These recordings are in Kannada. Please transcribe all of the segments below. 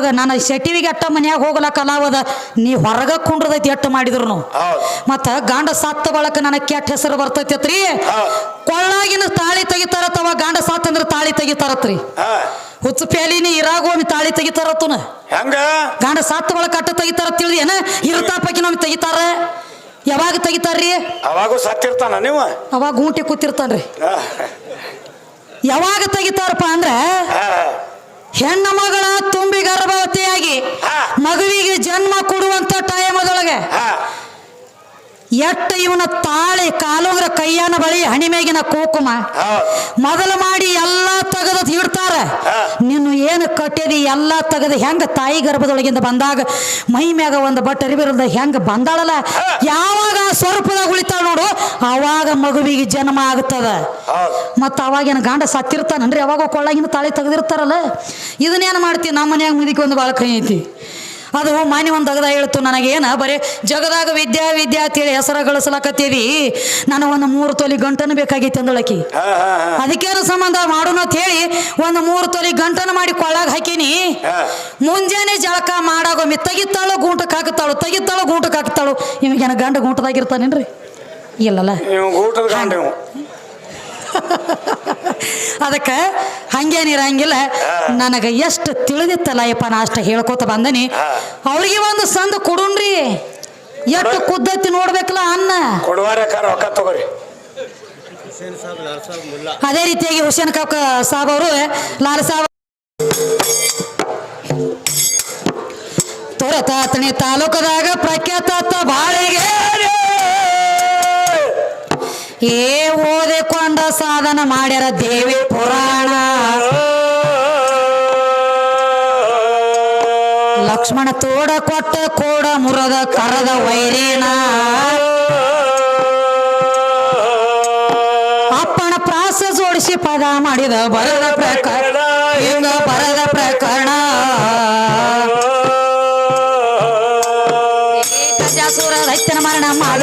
ಅವಾಗ ನಾನು ಸೆಟಿವಿಗೆ ಅಟ್ಟ ಮನ್ಯಾಗ ಹೋಗಲ ಕಲಾವದ ನೀ ಹೊರಗ ಕುಂಡ್ರದೈತಿ ಎಟ್ಟು ಮಾಡಿದ್ರು ಮತ್ತ ಗಾಂಡ ಸತ್ತ ಬಳಕ ನನ ಕೆಟ್ಟ ಹೆಸರು ಬರ್ತೈತಿ ಕೊಳ್ಳಾಗಿನ ತಾಳಿ ತೆಗಿತಾರತ್ತವ ಸಾತ್ ಅಂದ್ರೆ ತಾಳಿ ತೆಗಿತಾರತ್ರಿ. ಹುಚ್ಚು ಪ್ಯಾಲಿನಿ ಇರಾಗೋಮಿ ತಾಳಿ ತೆಗಿತಾರತ್ತನ. ಹೆಂಗ? ಸಾತ್ ಬಳಕ ಅಟ್ಟ ತೆಗಿತಾರ ತಿಳಿದು ಏನ? ಇರ್ತಾಪಕ್ಕಿ ನಮ್ಗೆ ತೆಗಿತಾರ? ಯಾವಾಗ ತೆಗಿತಾರ್ರಿ? ಅವಾಗೂ ಸತ್ತಿರ್ತಾನ ನೀವು? ಅವಾಗ ಗೂಂಟಿ ಕೂತಿರ್ತಾನ್ರಿ. ಯಾವಾಗ ತೆಗಿತಾರಪ್ಪ ಅಂದ್ರೆ. ಹೆಣ್ಣ ಮಗಳ ತುಂಬಿ ಗರ್ಭವತಿಯಾಗಿ ಮಗುವಿಗೆ ಜನ್ಮ ಕೊಡುವಂತ ಟೈಮದೊಳಗೆ ಅದೊಳಗೆ ಎಟ್ಟ ಇವನ ತಾಳಿ ಕಾಲುಗ್ರ ಕೈಯನ ಬಳಿ ಹಣಿಮೆಗಿನ ಕುಂಕುಮ. ಮೊದಲು ಮಾಡಿ ಎಲ್ಲಾ ತೆಗೆದ ಇಡ್ತಾರ ಹಾ. ನೀನು ಏನು ಕಟ್ಟಿದಿ ಎಲ್ಲ ತೆಗೆದು ಹೆಂಗ ತಾಯಿ ಗರ್ಭದೊಳಗಿಂದ ಬಂದಾಗ ಮೈ ಮ್ಯಾಗ ಒಂದು ಬಟ್ ಅರಿವಿರದ ಹೆಂಗ ಬಂದಾಳಲ್ಲ? ಯಾವಾಗ ಸ್ವರೂಪದಾಗ ಉಳಿತಾಳ ನೋಡು? ಅವಾಗ ಮಗುವಿಗೆ ಜನ್ಮ ಆಗ್ತದ. ಮತ್ತು ಅವಾಗೇನು ಗಂಡ ಸತ್ತಿರ್ತಾನನ್ರಿ ಅವಾಗ ಕೊಳ್ಳಾಗಿನ ತಾಳಿ ತೆಗೆದಿರ್ತಾರಲ್ಲ? ಇದನ್ನೇನು ಮಾಡ್ತೀವಿ ನಮ್ಮ ಮನ್ಯಾಗ ಮುದಿಕೆ ಒಂದು ಭಾಳ ಕೈ ಐತಿ. ಅದು ಮಾನ್ಯ ಒಂದು ಅಗದ ಹೇಳ್ತು ನನಗೇನ? ಬರೀ ಜಗದಾಗ ವಿದ್ಯಾ ವಿದ್ಯಾ ಅಂತೇಳಿ ಹೆಸರ ಗಳಿಸ್ಲಾಕತ್ತೀವಿ. ನಾನು ಒಂದು ಮೂರು ತೊಲಿ ಗಂಟನ್ನು ಬೇಕಾಗಿತ್ತು ಅಂದಳಕಿ. ಅದಕ್ಕೇನು ಸಂಬಂಧ ಮಾಡೋಣ ಅಂತ ಹೇಳಿ ಒಂದು ಮೂರು ತೊಲಿ ಗಂಟನ್ನು ಮಾಡಿ ಕೊಳ್ಳಾಗ ಹಾಕಿನಿ. ಮುಂಜಾನೆ ಜಳಕ ಮಾಡಾಗೊಮ್ಮೆ ತೆಗಿತಾಳು ಗೂಂಟಕ್ಕೆ ಹಾಕ್ತಾಳು ತೆಗಿತಾಳು ಗೂಂಟಕ್ಕೆ ಹಾಕ್ತಾಳು ಇವಾಗೇನ ಗಂಡ ಗೂಂಟದಾಗಿರ್ತಾನೇನ್ರಿ? ಇಲ್ಲಲ್ಲ ನೀವು ಊಟದ ಗಂಡ ನೀವು ಅದಕ್ಕೆ ಹಂಗೇನಿರಂಗಿಲ್ಲ ನನಗೆ ಎಷ್ಟು ತಿಳಿದಿತ್ತಲ್ಲ ಯಪ್ಪ ನಾ ಅಷ್ಟು ಹೇಳ್ಕೊತ ಬಂದನಿ. ಅವ್ರಿಗೆ ಒಂದು ಸಂದ ಕೊಡುಣ್ರಿ ಎಷ್ಟು ಕುದ್ದತ್ತಿ ನೋಡ್ಬೇಕಲ್ಲ ಅನ್ನ. ರೊಕ್ಕ ತಗೋರಿ. ಅದೇ ರೀತಿಯಾಗಿ ಹುಸೇನ್ ಕಾಕ ಸಾಬ್ ಅವರು ಲಾಲ್ ಸಾಬ್ ತೊರತಾತಣಿ ತಾಲೂಕದಾಗ ಪ್ರಖ್ಯಾತ ಬಾಳಿಗೆ. ಏ ಓದಿಕೊಂಡ ಸಾಧನ ಮಾಡ್ಯಾರ ದೇವಿ ಪುರಾಣ. ಲಕ್ಷ್ಮಣ ತೋಡ ಕೊಟ್ಟ ಕೋಡ ಮುರದ ಕರದ ವೈರೇಣ ಅಪ್ಪಣ ಪ್ರಾಸ ಜೋಡಿಸಿ ಪದ ಮಾಡಿದ ಬರದ ಪ್ರಕರಣ. ಹಿಂಗ ಬರದ ಪ್ರಕರಣ. ಮರಣ ಮಾಡಿದಾಗ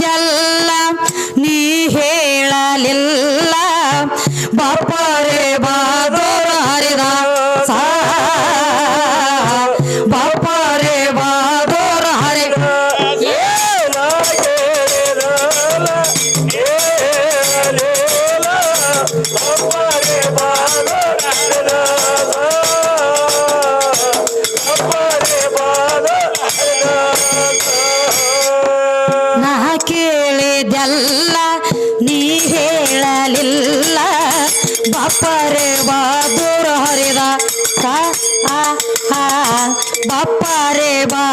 ಕೇಳಿದೆಲ್ಲ ನೀ ಹೇಳಲಿಲ್ಲ. ಬಾಪರೆ ಬಾಪರೆ ಬಾದೂರ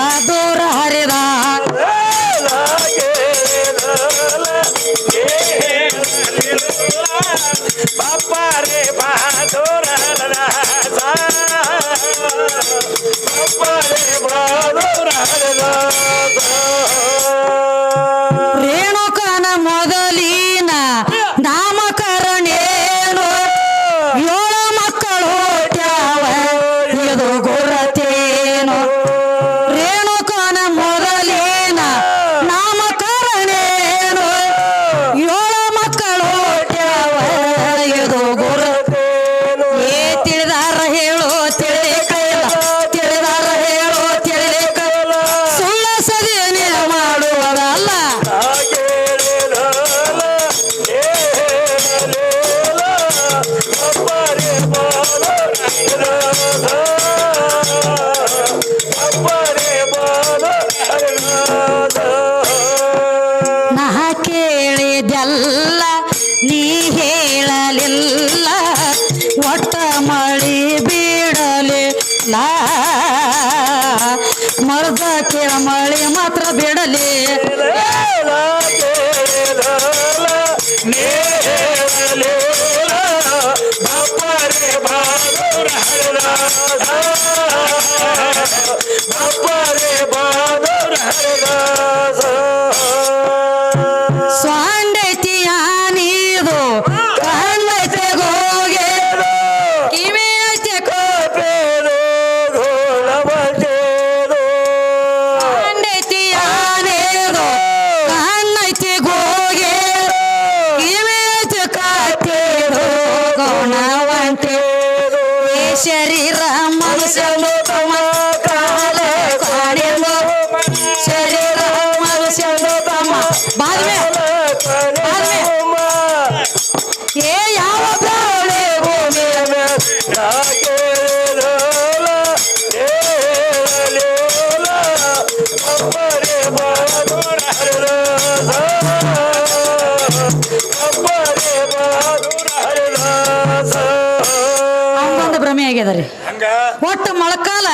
ಒಟ್ಟು ಮೊಳಕಾಲ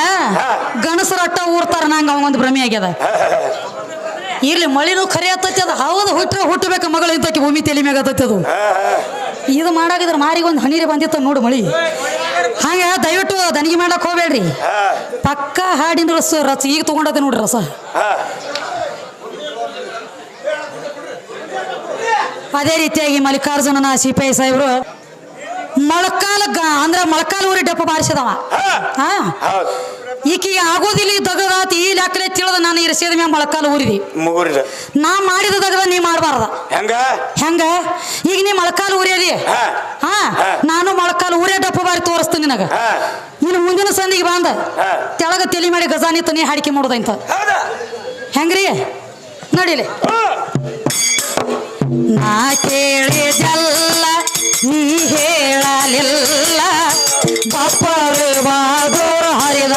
ಗಣಸರ ಅಟ್ಟ ಊರ್ತಾರ, ನಂಗೆ ಅವಂಗೊಂದು ಭ್ರಮೆ ಆಗ್ಯದ. ಇರ್ಲಿ, ಮಳಿನೂ ಖರೆ ಆತೈತಿ ಅದು ಹೌದು ಹುಟ್ಟ್ರೆ ಹುಟ್ಟಬೇಕು, ಮಗಳು ಇಂತಕ್ಕೆ ಭೂಮಿ ತೆಲಿ ಮ್ಯಾಗ ಅದು. ಇದು ಮಾಡಾಗಿದ್ರೆ ಮಾರಿಗೆ ಒಂದು ಹಣೀರಿ ಬಂದಿತ್ತು ನೋಡು ಮಳಿ. ಹಂಗೆ ದಯವಿಟ್ಟು ದನಿಗೆ ಮಾಡಕ್ಕೆ ಹೋಗ್ಬೇಡ್ರಿ. ಪಕ್ಕ ಹಾಡಿನ ರಸ ರಸ ಈಗ ತಗೊಂಡದೆ ನೋಡ್ರಿ ರಸ. ಅದೇ ರೀತಿಯಾಗಿ ಮಲ್ಲಿಕಾರ್ಜುನನ ಸಿಪಾಯಿ ಸಾಹೇಬ್ರು ಮೊಳಕಾಲ ಅಂದ್ರ ಮೊಳಕಾಲ ಊರಿ ಡಪ್ಪ ಬಾರಿಸಿದವ. ಈಕಿಗೆ ಆಗೋದಿಲ್ಲ ದಗದಾತಿ ಈ ಲೆಕ್ಕಲೆ ತಿಳಿದ ನಾನು ಇರಿಸಿದ ಮ್ಯಾಗ ಮೊಳಕಾಲ ಊರಿದಿ. ಮುಗುರಿದ. ನಾ ಮಾಡಿದ ದಗದ ನೀ ಮಾಡಬಾರ್ದ. ಹೆಂಗ? ಹೆಂಗ? ಈಗ ನೀ ಮೊಳಕಾಲ ಊರಿಯದಿ ಹಾ. ನಾನು ಮೊಳಕಾಲ ಊರೇ ಡಪ್ಪ ಬಾರಿ ತೋರಿಸ್ತೀನಿ ನಿನಗ. ಇನ್ನು ಮುಂದಿನ ಸಂದಿಗೆ ಬಂದ. ತೆಳಗ ತಲೆ ಮಾಡಿ ಗಜಾನಿ ನೀ ಹಾಡಿಕೆ ಮಾಡೋದಂತ. ಹೆಂಗ್ರಿ? ನಡಿಲಿ. ನಾ ಕೇಳಿದಲ್ಲ ನೀ ಹೇಳಲಿಲ್ಲ. ಬಪ್ಪರು ಬಾದೋರ ಹರಿದ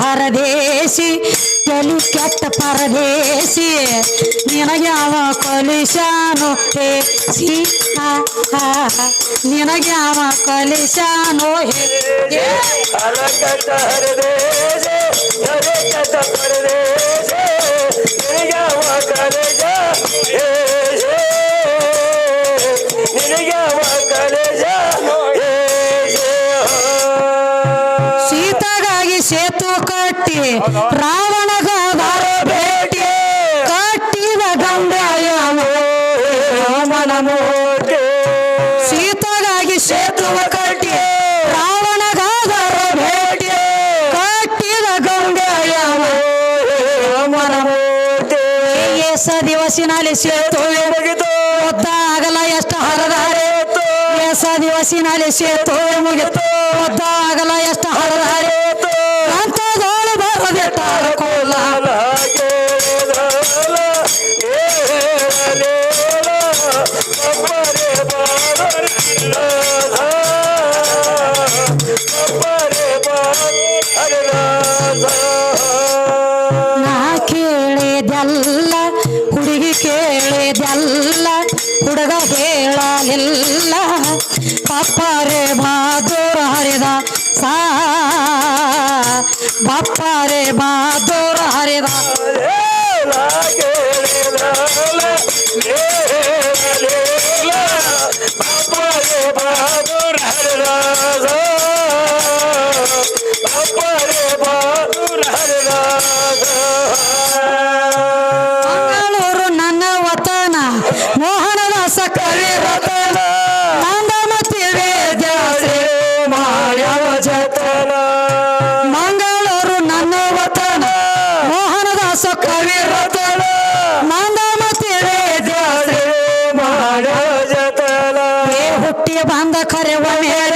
ಹರದೇಶಿ ತಲಿ ಕೆಟ್ಟ ಪರದೇಶಿ ನಿನಗ್ಯಾವ ಕೊಲಿಶಾನು ಹೇ ಸಿ ನಿನಗ್ಯಾವ ಕೊಲಿಶಾನು ಹೇ ಹರದೇಶ ಕಟ್ಟಿ ರಾವಣಗಾದಾರ ಭೇಟಿ. ಕಟ್ಟಿದ ಗಂಗಾಯನು ಮನಮೋಟಿ ಸೀತಗಾಗಿ ಸೇತುವ ಕಟ್ಟಿ. ರಾವಣಗಾದಾರ ಭೇಟಿ. ಕಟ್ಟಿದ ಗಂಗಾಯನು ಮನಮೋಟಿ ಎಸ ದಿವಸಿನಲ್ಲಿ ಸೇತುವೆ ಮುಗಿತು. ಒದ್ದ ಆಗಲ ಎಷ್ಟು ಹರದಾರೆ ಎಸ ದಿವಸಿನಲ್ಲಿ ಸೇತುವೆ ಮುಗಿತು. ಒದ್ದ ಆಗಲ ಎಷ್ಟು ಹರದಾರೆ ಪಪ್ಪರೆ ಬಹಾದೂರ ಹರಿದ ಸಾ ಬಪ್ಪರೆ ಬಹಾದೂರ I'm here.